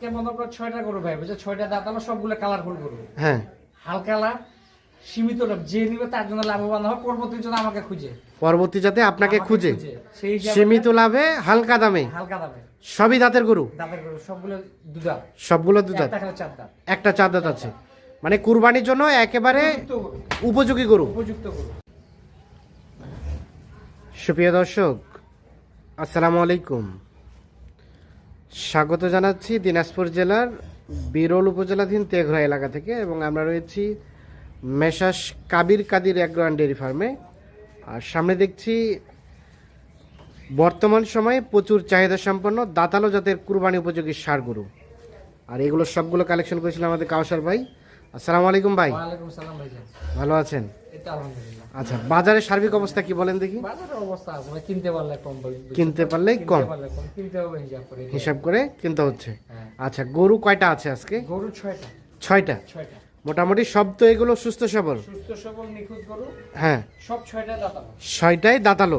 কে মনে করো ছয়টা গরু ভাই বুঝছে? ছয়টা দাঁত আমার সবগুলো কালারফুল গরু। হ্যাঁ। হালকা সীমিত লাভ যে নিবে তার জন্য লাভবান পরবর্তী জন্য আমাকে খুঁজে। পরবর্তী যাতে আপনাকে খুঁজে। সীমিত লাভে হালকা দামে। হালকা দামে। সবই দাঁতের গরু? দাঁতের গরু সবগুলো দুধা সবগুলো দু দাঁত একটা চার দাঁত। একটা চার দাঁত আছে। মানে কুরবানির জন্য একেবারে উপযোগী গরু। উপযুক্ত গরু। সুপ্রিয় দর্শক আসসালামু আলাইকুম। স্বাগত জানাচ্ছি দিনাজপুর জেলার বিরল উপজেলাধীন তেঘরা এলাকা থেকে এবং আমরা রয়েছি মেশাস কাবির কাদির অ্যাগ্রো ডেয়ারি ফার্মে। আর সামনে দেখছি বর্তমান সময়ে প্রচুর চাহিদা সম্পন্ন দাতালো জাতের কুরবানি উপযোগী সার গরু আর এগুলো সবগুলো কালেকশন করেছিল আমাদের কাউসার ভাই। আসসালামু আলাইকুম ভাই। ভালো আছেন? এটা আলহামদুলিল্লাহ। আচ্ছা বাজারের সার্বিক অবস্থা কি বলেন দেখি? বাজারের অবস্থা আছে কিনতে পারলে কম বলি কিনতে পারলেই কম কিনতে পারলে কম কিনতে হবে হিসাব করে। কিনতে হচ্ছে। হ্যাঁ। আচ্ছা গরু কয়টা আছে আজকে? গরু ছয়টা। ছয়টা? মোটামুটি সব তো এগুলো সুস্থ সবল? সুস্থ সবল নিখুঁত গরু। হ্যাঁ। সব ছয়টা দাঁতানো ছয়টাই দাঁতালো?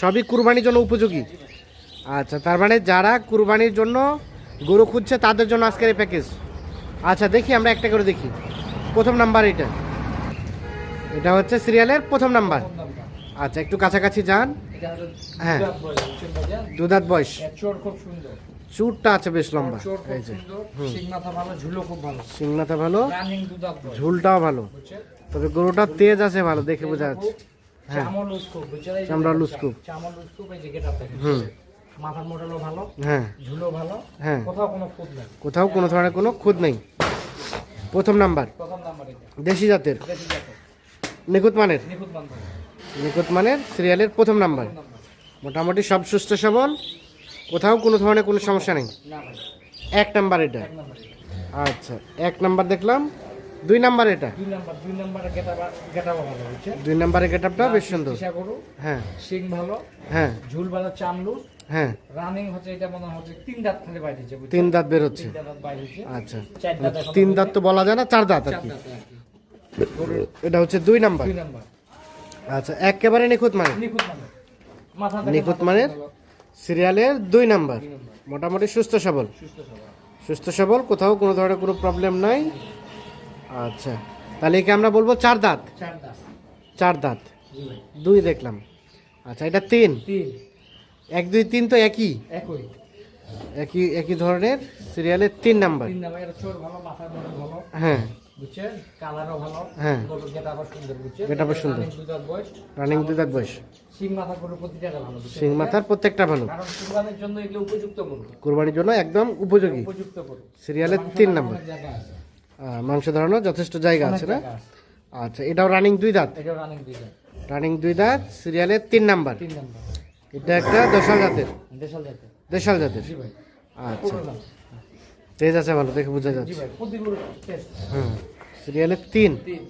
সবই কুরবানির জন্য উপযোগী? আচ্ছা তার মানে যারা কুরবানির জন্য গরু খুঁজছে তাদের জন্য আজকের এই প্যাকেজ আচ্ছা দেখি আমরা একটা করে দেখি। প্রথম নাম্বার এটা। এটা হচ্ছে সিরিয়ালের প্রথম নাম্বার। আচ্ছা একটু কাছাকাছি যান। হ্যাঁ। দুধাত বয়স এর চোর খুব সুন্দর। চুটটা আছে বেশ লম্বা। এই যে। সিংনাথা ভালো ঝুলটাও ভালো। তবে গরুটা তেজ আছে ভালো দেখে বোঝা যাচ্ছে। হ্যাঁ। চামড়া দেখেন হুম। মাথার মডেলও ভালো হ্যাঁ। ঝুলো ভালো হ্যাঁ। কোথাও কোনো খুঁত নেই। কোথাও কোনো ধরনের কোনো খুদ নেই। প্রথম নাম্বার। প্রথম নাম্বার দেশি জাতের। বেশি যাতে নিখুঁত মানের। নিখুঁত বান্ধব নিখুঁত মানের সিরিয়ালের প্রথম নাম্বার। মোটামুটি সব সুস্থ সবল। কোথাও কোনো ধরনের কোনো সমস্যা নেই। এক নাম্বার এটা। আচ্ছা এক নাম্বার দেখলাম। দুই নাম্বার এটা। দুই নাম্বারের গেট আপটা বেশ সুন্দর। হ্যাঁ। শিং ভালো। হ্যাঁ। ঝুল ভালো চামলুস। হ্যাঁ। রানিং হচ্ছে এটা মনে হচ্ছে তিন দাঁত খালি বাইরে হচ্ছে তিন দাঁত বের হচ্ছে। তিন দাঁত বাইরে হচ্ছে আচ্ছা। তিন দাঁত তো বলা যায় না চার দাঁত আর কি। এটা হচ্ছে দুই নাম্বার। দুই নাম্বার। আচ্ছা একেবারে নিখুঁত মানের নিখুঁত মানে। নিখুঁত মানের? সিরিয়ালের দুই নাম্বার। মোটামুটি সুস্থ সবল। সুস্থ সবল। কোথাও কোনো ধরনের কোনো প্রবলেম নাই। আচ্ছা তাহলে একে আমরা বলব চার দাঁত। চার দাঁত। দুই দেখলাম। আচ্ছা এটা তিন। তিন। এক দুই তিন তো একই? একই। একই একই ধরনের সিরিয়ালের তিন নাম্বার তিন নাম্বার এটা চোর ভালো মাথার মডেল ভালো। হ্যাঁ। বুঝছেন? কালারও ভালো। হ্যাঁ। সুন্দর বুঝছেন? গেটআপও সুন্দর। রানিং দুই দাঁত বয়স। প্রতিটা ভালো সিং মাথার প্রত্যেকটা ভালো। কারণ কুরবানির জন্য এগুলো উপযুক্ত গরু। কোরবানির জন্য একদম উপযোগী। উপযুক্ত সিরিয়ালের মাংস তিন নাম্বার মাংস ধরানোর যথেষ্ট জায়গা আছে না? আচ্ছা এটাও রানিং দুই দাঁত। এটাও রানিং দুই দাঁত। রানিং দুই দাঁত সিরিয়ালের তিন নাম্বার তিন নাম্বার এটা একটা দেশাল জাতের। দেশাল জাতে দেশাল জাতের। জি ভাই। আচ্ছা। তেজ আছে ভালো দেখে বোঝা জি যাচ্ছে ভাই প্রতি টেস্ট হুম। সিরিয়ালের তিন। তিন।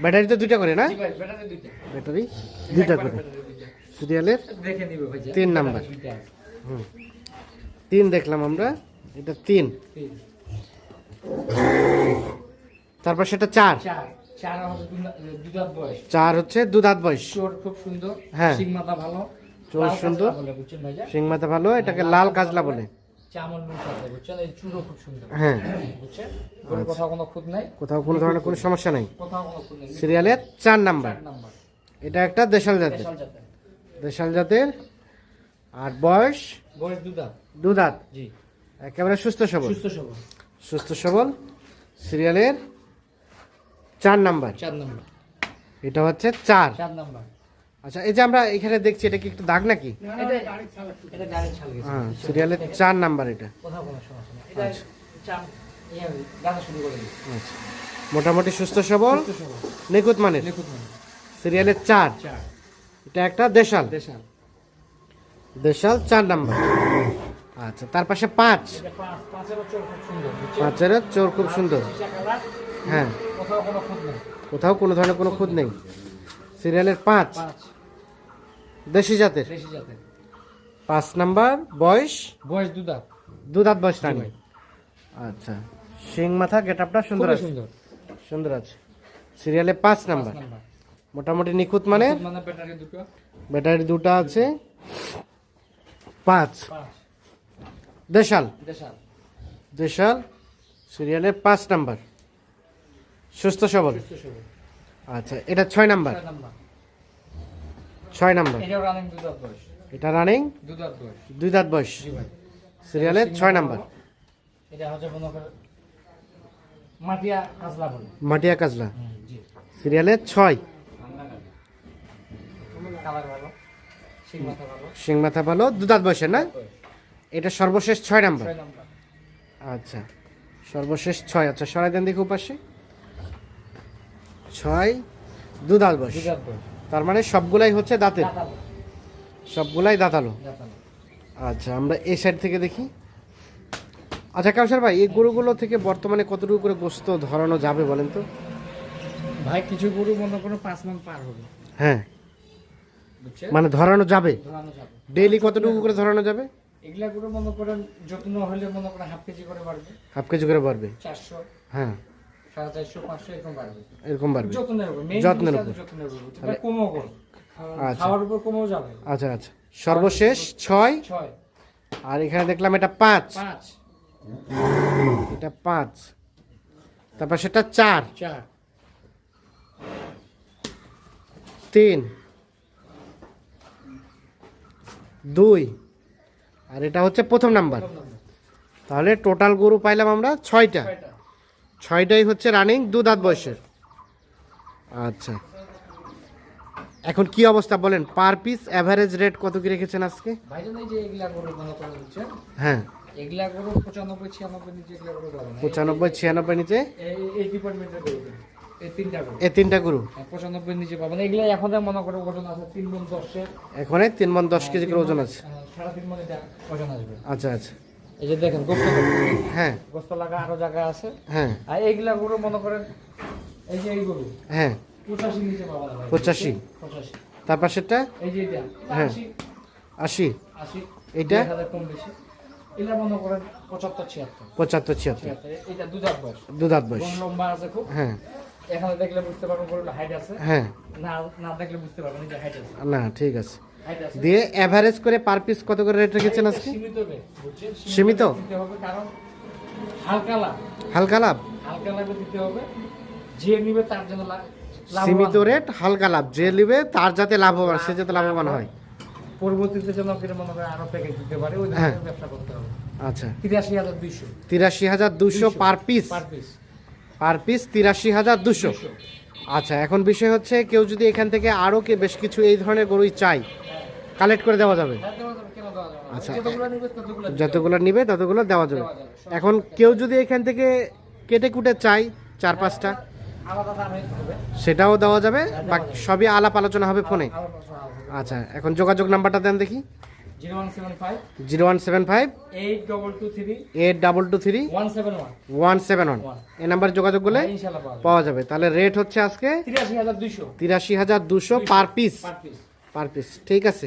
ব্যাটারি তো দুইটা করে না? জি ভাই ব্যাটারি দুইটা। করে। সিরিয়ালের দেখে নিবে ভাই তিন নাম্বার। হুম। তিন দেখলাম আমরা এটা তিন। তারপর সেটা চার। চার। দুই দাঁত বয়স। চার হচ্ছে দু দাঁত বয়স। খুব সুন্দর হ্যাঁ। ভালো। চোর সুন্দর। সিং মাথা ভালো এটাকে লাল কাজলা বলে। হ্যাঁ। কোথাও কোনো খুদ নাই। কোথাও কোনো ধরনের কোনো সমস্যা নেই। সিরিয়ালের চার নাম্বার। এটা একটা দেশাল জাতের। দেশাল জাতের। আর বয়স? জি। একেবারে সুস্থ সবল। সুস্থ সবল। সুস্থ সবল। সিরিয়ালের চার নাম্বার। চার নাম্বার। এটা হচ্ছে চার। চার নাম্বার। আচ্ছা এই যে আমরা এখানে দেখছি এটা কি একটু দাগ নাকি? এটা এটা গাড়ির ছাল গেছে। হ্যাঁ সিরিয়ালের চার নাম্বার এটা। দিই। আচ্ছা। মোটামুটি সুস্থ সবল? নিখুঁত মানের? মানে সিরিয়ালের চার? এটা একটা দেশাল? দেশাল। দেশাল চার নাম্বার। আচ্ছা তার পাশে পাঁচ। পাঁচের চোর খুব সুন্দর হ্যাঁ। কোথাও কোনো খুদ নেই। কোথাও কোনো ধরনের কোনো খুঁত নেই। সিরিয়ালের পাঁচ। দেশি জাতের? দেশি জাতের। পাঁচ নাম্বার বয়স? বয়স দু দাঁত। দু দাঁত বয়স রানি। আচ্ছা। শিং মাথা গেট আপটা সুন্দর আছে? সুন্দর। সুন্দর আছে। সিরিয়ালে পাঁচ নাম্বার। মোটামুটি নিখুঁত মানে? মানে ব্যাটারি দুটো। আছে। পাঁচ। দেশাল। দেশাল। সিরিয়ালের পাঁচ নাম্বার। সুস্থ সবল। আচ্ছা এটা ছয় নাম্বার। ছয় নাম্বার। এটা রানিং দুই দাঁত বয়স। সিরিয়ালের ছয় নাম্বার। এটা হচ্ছে মাটিয়া কাজলা বলে। মাটিয়া কাজলা। জি। সিরিয়ালের ছয়। শিং মাথা ভালো। সিং মাথা ভালো দু দাঁত বয়সের না? এটা সর্বশেষ ছয় নাম্বার। আচ্ছা সর্বশেষ ছয়। আচ্ছা সরাই দেন দেখি উপাসে ছয় দু দাঁত বয়স। দুধাত বয়স। তার মানে সবগুলাই হচ্ছে দাঁতের? সবগুলাই দাঁতালো? আচ্ছা আমরা এই সাইড থেকে দেখি। আচ্ছা কাউসার ভাই এই গরুগুলো থেকে বর্তমানে কতটুকু করে গোস্ত ধরানো যাবে বলেন তো? ভাই কিছু গরু মনে করো পাঁচ মন পার হবে। হ্যাঁ। মানে ধরানো যাবে? ডেইলি কতটুকু করে ধরানো যাবে? এগুলা গরু মনে করেন যত্ন হলে মনে করেন হাফ কেজি করে বাড়বে। হাফ কেজি করে বাড়বে। চারশো। হ্যাঁ। এরকম বাড়বে। যত্নের উপর। আচ্ছা। খাওয়ার উপর কমও যাবে। আচ্ছা আচ্ছা। সর্বশেষ ছয়। আর এখানে দেখলাম এটা পাঁচ। এটা পাঁচ। তারপর সেটা চার। তিন। দুই। আর এটা হচ্ছে প্রথম নাম্বার। তাহলে টোটাল গরু পাইলাম আমরা ছয়টা। ছয়টাই হচ্ছে রানিং দু দাঁত বয়সের। আচ্ছা। এখন কি অবস্থা বলেন? পার পিস অ্যাভারেজ রেট কত কি রেখেছেন আজকে? হ্যাঁ। পঁচানব্বই ছিয়ানব্বই নিচে তিনটা গরু এ তিনটা গরু। হ্যাঁ, পঁচানব্বই নিচে পাবেন। এগুলা এখন মনে করো ওজন আছে তিন মন দশের। এখানে তিন মন দশ কেজি করে ওজন আছে। হ্যাঁ, সাড়ে তিন মন ওজন আসবে। আচ্ছা আচ্ছা। এই যে দেখেন গোস্ত হ্যাঁ। গোস্ত লাগা আরও জায়গা আছে। হ্যাঁ। আর এইগুলা গরু মনে করেন এই যে এই গরু। হ্যাঁ। পঁচাশি নিচে পাওয়া যাবে পঁচাশি। পঁচাশি। তার পাশেরটা এই যে এটা হ্যাঁ। আশি। আশি। হাজার কম বেশি। এটা মনে করেন পঁচাত্তর ছিয়াত্তর। পঁচাত্তর ছিয়াত্তর। এটা বয়স। বয়স। লম্বা আছে খুব। হ্যাঁ। এখানে দেখলে বুঝতে পারবেন হাইট আছে। হ্যাঁ। না না দেখলে বুঝতে পারবেন যে হাইট আছে। না ঠিক আছে। দিয়ে অ্যাভারেজ করে পার পিস কত করে রেট রেখেছেন আজকে? সীমিত হালকা লাভ। হালকা লাভ? হালকা লাভে দিতে হবে যে নিবে তার জন্য সীমিত রেট হালকা লাভ। যে নিবে তার যাতে লাভবান সে যাতে লাভবান হয়। পরবর্তীতে যেন মনে করে আরও প্যাকেজ দিতে পারে ওই হ্যাঁ। ব্যবসা করতে হবে। আচ্ছা। তিরাশি হাজার দুইশো। তিরাশি হাজার দুশো per piece per piece per piece তিরাশি হাজার দুশো আচ্ছা এখন বিষয় হচ্ছে কেউ যদি এখান থেকে আরও কে বেশ কিছু এই ধরনের গরুই চাই কালেক্ট করে দেওয়া যাবে। আচ্ছা। যতগুলো নিবে ততগুলো দেওয়া যাবে। এখন কেউ যদি এখান থেকে কেটে কুটে চাই চার পাঁচটা সেটাও দেওয়া যাবে বাকি সবই আলাপ আলোচনা হবে ফোনে। আচ্ছা এখন যোগাযোগ নাম্বারটা দেন দেখি। Zero one seven five. Eight double two three. One seven one. এই নাম্বারে যোগাযোগ করলে পাওয়া যাবে। তাহলে রেট হচ্ছে আজকে তিরাশি হাজার দুশো পার পিস পার পিস ঠিক আছে।